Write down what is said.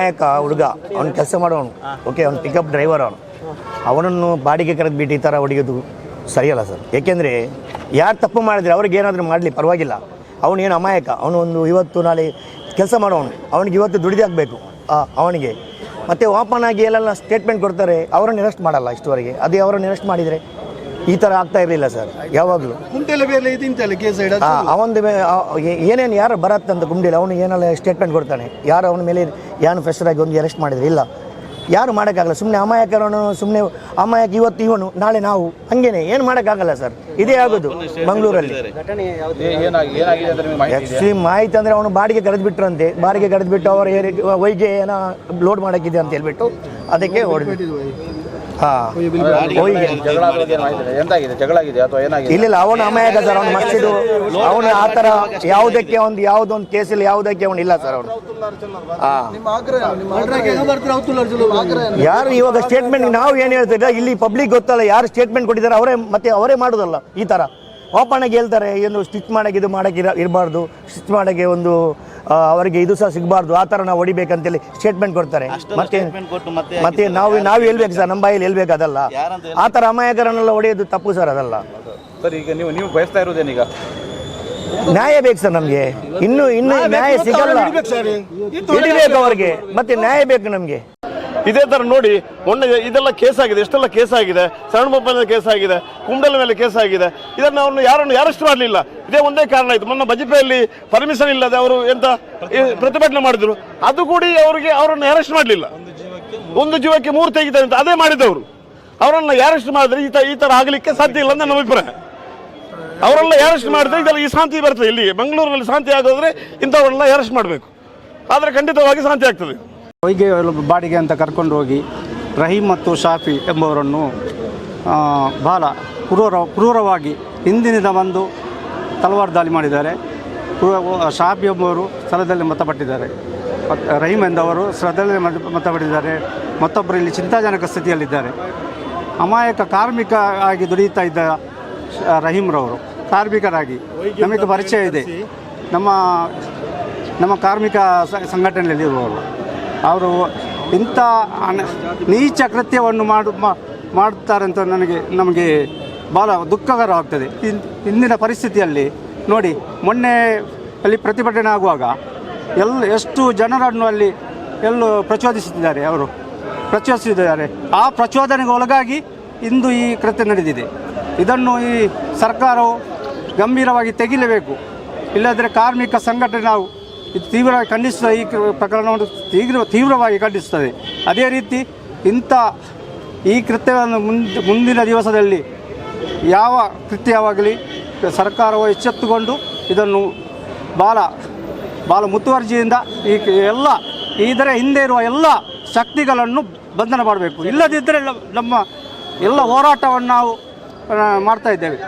ನಾಯಕ ಹುಡುಗ, ಅವ್ನು ಕೆಲಸ ಮಾಡೋನು ಓಕೆ ಅವ್ನು ಪಿಕಪ್ ಡ್ರೈವರ್ ಅವನು. ಅವನನ್ನು ಬಾಡಿಗೆ ಕರೆದು ಬಿಟ್ಟು ಈ ಥರ ಹೊಡಿಯೋದು ಸರಿಯಲ್ಲ ಸರ್. ಏಕೆಂದರೆ ಯಾರು ತಪ್ಪು ಮಾಡಿದ್ರೆ ಅವ್ರಿಗೆ ಏನಾದರೂ ಮಾಡಲಿ, ಪರವಾಗಿಲ್ಲ. ಅವನೇನು ಅಮಾಯಕ, ಅವನು ಒಂದು ಇವತ್ತು ನಾಳೆ ಕೆಲಸ ಮಾಡೋನು ಅವನಿಗೆ ಇವತ್ತು ದುಡಿದೇ ಆಗಬೇಕು ಅವನಿಗೆ. ಮತ್ತು ಓಪನ್ ಆಗಿ ಎಲ್ಲೆಲ್ಲ ಸ್ಟೇಟ್ಮೆಂಟ್ ಕೊಡ್ತಾರೆ, ಅವರನ್ನು ಅರೆಸ್ಟ್ ಮಾಡಲ್ಲ ಇಷ್ಟುವರೆಗೆ. ಅದೇ ಅವರನ್ನು ಅರೆಸ್ಟ್ ಮಾಡಿದರೆ. ಈ ಥರ ಆಗ್ತಾ ಇರಲಿಲ್ಲ ಸರ್ ಯಾವಾಗಲೂ. ಕುಂಟೆಲ್ಲ ಬೇರೆ ಇದಿಂತಲ್ಲ ಕೇಸ್ ಅವಂದು ಏನೇನು ಯಾರು ಬರತ್ತಂತ ಗುಂಡಿಲ್ಲ ಅವನು ಏನೆಲ್ಲ ಸ್ಟೇಟ್ಮೆಂಟ್ ಕೊಡ್ತಾನೆ. ಯಾರು ಅವನ ಮೇಲೆ ಏನು ಫ್ರೆಶರಾಗಿ ಒಂದು ಅರೆಸ್ಟ್ ಮಾಡಿದ್ರೆ? ಇಲ್ಲ. ಯಾರು ಮಾಡೋಕ್ಕಾಗಲ್ಲ. ಸುಮ್ಮನೆ ಅಮಾಯಕರನ್ನು ಸುಮ್ಮನೆ ಅಮಾಯಕ ಇವತ್ತು ಇವನು ನಾಳೆ ನಾವು. ಹಂಗೇನೆ ಏನು ಮಾಡೋಕ್ಕಾಗಲ್ಲ ಸರ್. ಇದೇ ಆಗೋದು ಮಂಗಳೂರಲ್ಲಿ. ಏನಾಗಿ ಏನಾಗಿದೆ ಅಂತ ನಿಮಗೆ ಮಾಹಿತಿ ಇದೆಯಾ? ಆ್ಯಕ್ಚುಲಿ ಮಾಹಿತಿ ಅಂದರೆ ಅವನು ಬಾಡಿಗೆ ಕರೆದು ಬಿಟ್ರಂತೆ ಬಾಡಿಗೆ ಕರೆದು ಬಿಟ್ಟು ಏರಿ ವೈಗೆ ಏನೋ ಲೋಡ್ ಮಾಡೋಕ್ಕಿದೆ ಅಂತ ಹೇಳ್ಬಿಟ್ಟು ಅದಕ್ಕೆ ಹೊಡೆದು ಎಂತಾಗಿದೆ ಜಗಳ ಆಗಿದೆ ಅಥವಾ ಏನಾಗಿದೆ ಇಲ್ಲ ಅವನು ಅಮಾಯಕ ಸರ್ ಅವನು ಮಸ್ಜಿದು. ಅವನು ಆ ಥರ ಯಾವುದಕ್ಕೆ ಒಂದು ಯಾವುದೊಂದು ಕೇಸಲ್ಲಿ ಯಾವುದಕ್ಕೆ ಅವನು ಇಲ್ಲ ಸರ್ ಅವನು. ಯಾರು ಇವಾಗ ಸ್ಟೇಟ್ಮೆಂಟ್ ನಾವು ಏನು ಹೇಳ್ತಿದ್ರೆ ಇಲ್ಲಿ ಪಬ್ಲಿಕ್ ಗೊತ್ತಲ್ಲ ಯಾರು ಸ್ಟೇಟ್ಮೆಂಟ್ ಕೊಟ್ಟಿದ್ದಾರೆ ಅವರೇ ಮತ್ತೆ ಅವರೇ ಮಾಡೋದಲ್ಲ ಈ ಥರ ಓಪನ್ ಆಗಿ ಹೇಳ್ತಾರೆ ಏನು ಸ್ಟಿಚ್ ಮಾಡಕ್ಕೆ ಇದು ಮಾಡಕ್ಕೆ ಇರ- ಇರಬಾರ್ದು ಸ್ಟಿಚ್ ಮಾಡಕ್ಕೆ ಒಂದು ಅವರಿಗೆ ಇದು ಸಹ ಸಿಗಬಾರ್ದು ಆ ಥರ ನಾವು ಹೊಡಿಬೇಕಂತೇಳಿ ಸ್ಟೇಟ್ಮೆಂಟ್ ಕೊಡ್ತಾರೆ. ಮತ್ತೆ ಮತ್ತೆ ನಾವು ನಾವು ಹೇಳ್ಬೇಕು ಸರ್ ನಮ್ಮ ಬಾಯಲ್ಲಿ ಹೇಳ್ಬೇಕು ಅದಲ್ಲ. ಆ ಥರ ಅಮಾಯಕರನ್ನೆಲ್ಲ ಹೊಡೆಯೋದು ತಪ್ಪು ಸರ್ ಅದಲ್ಲ. ಸರ್ ಈಗ ನೀವು ನೀವು ಬಯಸ್ತಾ ಇರೋದೇನೀಗ ನ್ಯಾಯ ಬೇಕು ಸರ್ ನಮಗೆ. ಇನ್ನು ಇನ್ನು ನ್ಯಾಯ ಸಿಗಲ್ಲ. ಹಿಡಿಬೇಕು ಅವ್ರಿಗೆ. ಮತ್ತೆ ನ್ಯಾಯ ಬೇಕು ನಮಗೆ. ಇದೇ ಥರ ನೋಡಿ, ಮೊನ್ನೆ ಇದೆಲ್ಲ ಕೇಸ್ ಆಗಿದೆ, ಎಷ್ಟೆಲ್ಲ ಕೇಸ್ ಆಗಿದೆ ಸಣ್ಣ ಮೇಲೆ ಕೇಸ್ ಆಗಿದೆ ಕುಂಬಳ ಮೇಲೆ ಕೇಸ್ ಆಗಿದೆ, ಇದನ್ನ ಅವನು ಯಾರನ್ನು ಯಾರಷ್ಟು ಮಾಡಲಿಲ್ಲ ಇದೇ ಒಂದೇ ಕಾರಣ ಆಯಿತು. ಮೊನ್ನೆ ಬಜಪೆಯಲ್ಲಿ ಪರ್ಮಿಷನ್ ಇಲ್ಲದೆ ಅವರು ಎಂತ ಪ್ರತಿಭಟನೆ ಮಾಡಿದ್ರು. ಅದು ಕೂಡ ಅವರಿಗೆ ಅವರನ್ನು ಅರೆಸ್ಟ್ ಮಾಡಲಿಲ್ಲ. ಒಂದು ಜೀವಕ್ಕೆ ಮೂರು ತೆಗಿತಾರೆ ಅಂತ ಅದೇ ಮಾಡಿದವರು. ಅವರನ್ನು ಯಾರಷ್ಟು ಮಾಡಿದ್ರೆ ಈ ತರ ಈ ತರ ಆಗಲಿಕ್ಕೆ ಸಾಧ್ಯ ಇಲ್ಲ ಅಂತ ನನ್ನ ಅಭಿಪ್ರಾಯ. ಅವರೆಲ್ಲ ಅರೆಸ್ಟ್ ಮಾಡಿದ್ರೆ ಇದೆಲ್ಲ ಈ ಶಾಂತಿ ಬರ್ತದೆ ಇಲ್ಲಿ. ಬೆಂಗಳೂರಿನಲ್ಲಿ ಶಾಂತಿ ಆಗೋದ್ರೆ ಇಂಥವರೆಲ್ಲ ಅರೆಸ್ಟ್ ಮಾಡಬೇಕು? ಆದರೆ ಖಂಡಿತವಾಗಿ ಶಾಂತಿ ಆಗ್ತದೆ. ಹೊಯ್ಗೆ ಬಾಡಿಗೆ ಅಂತ ಕರ್ಕೊಂಡು ಹೋಗಿ ರಹೀಮ್ ಮತ್ತು ಶಾಫಿ ಎಂಬವರನ್ನು ಬಹಳ ಕ್ರೂರ ಕ್ರೂರವಾಗಿ ಹಿಂದಿನಿಂದ ಬಂದು ತಲವಾರು ದಾಳಿ ಮಾಡಿದ್ದಾರೆ. ಶಾಫಿ ಎಂಬುವರು ಸ್ಥಳದಲ್ಲಿ ಮೃತಪಟ್ಟಿದ್ದಾರೆ. ರಹೀಮ್ ರಹೀಂ ಎಂದವರು ಸ್ಥಳದಲ್ಲಿ ಮೃತ- ಮೃತಪಟ್ಟಿದ್ದಾರೆ. ಮತ್ತೊಬ್ಬರು ಇಲ್ಲಿ ಚಿಂತಾಜನಕ ಸ್ಥಿತಿಯಲ್ಲಿದ್ದಾರೆ. ಅಮಾಯಕ ಕಾರ್ಮಿಕ ಆಗಿ ದುಡಿಯುತ್ತಾ ಇದ್ದ ರಹೀಮ್ರವರು ಕಾರ್ಮಿಕರಾಗಿ ನಮಗೆ ಪರಿಚಯ ಇದೆ. ನಮ್ಮ ನಮ್ಮ ಕಾರ್ಮಿಕ ಸಂಘಟನೆಯಲ್ಲಿ ಇರುವವರು. ಅವರು ಇಂಥ ಅನ- ನೀಚ ಕೃತ್ಯವನ್ನು ಮಾಡು ಮಾಡುತ್ತಾರೆ ಅಂತ ನನಗೆ, ನಮಗೆ ಭಾಳ ದುಃಖಕರವಾಗ್ತದೆ ಇಂದಿನ ಪರಿಸ್ಥಿತಿಯಲ್ಲಿ ನೋಡಿ, ಮೊನ್ನೆ ಅಲ್ಲಿ ಪ್ರತಿಭಟನೆ ಆಗುವಾಗ ಎಲ್ಲ ಎಷ್ಟು ಜನರನ್ನು ಅಲ್ಲಿ ಎಲ್ಲೂ ಪ್ರಚೋದಿಸುತ್ತಿದ್ದಾರೆ ಅವರು. ಪ್ರಚೋದಿಸುತ್ತಿದ್ದಾರೆ. ಆ ಪ್ರಚೋದನೆಗೆ ಒಳಗಾಗಿ ಇಂದು ಈ ಕೃತ್ಯ ನಡೆದಿದೆ. ಇದನ್ನು ಈ ಸರ್ಕಾರವು ಗಂಭೀರವಾಗಿ ತೆಗಿಲೇಬೇಕು. ಇಲ್ಲದ್ರೆ ಕಾರ್ಮಿಕ ಸಂಘಟನೆ ನಾವು ಇದು ತೀವ್ರವಾಗಿ ಖಂಡಿಸ್ತದೆ ಈ ಪ್ರಕರಣವನ್ನು ತೀವ್ರ, ತೀವ್ರವಾಗಿ ಖಂಡಿಸ್ತದೆ ಅದೇ ರೀತಿ ಇಂಥ ಈ ಕೃತ್ಯವನ್ನು ಮುಂದೆ, ಮುಂದಿನ ದಿವಸದಲ್ಲಿ ಯಾವ ಕೃತ್ಯವಾಗಲಿ ಸರ್ಕಾರವು ಎಚ್ಚೆತ್ತುಕೊಂಡು ಇದನ್ನು ಬಾಲ ಬಾಲ ಮುತುವರ್ಜಿಯಿಂದ ಈ ಎಲ್ಲ ಇದರ ಹಿಂದೆ ಇರುವ ಎಲ್ಲ ಶಕ್ತಿಗಳನ್ನು ಬಂಧನ ಮಾಡಬೇಕು. ಇಲ್ಲದಿದ್ದರೆ ನಮ್ಮ ಎಲ್ಲ ಹೋರಾಟವನ್ನು ನಾವು ಮಾಡ್ತಾ ಇದ್ದೇವೆ.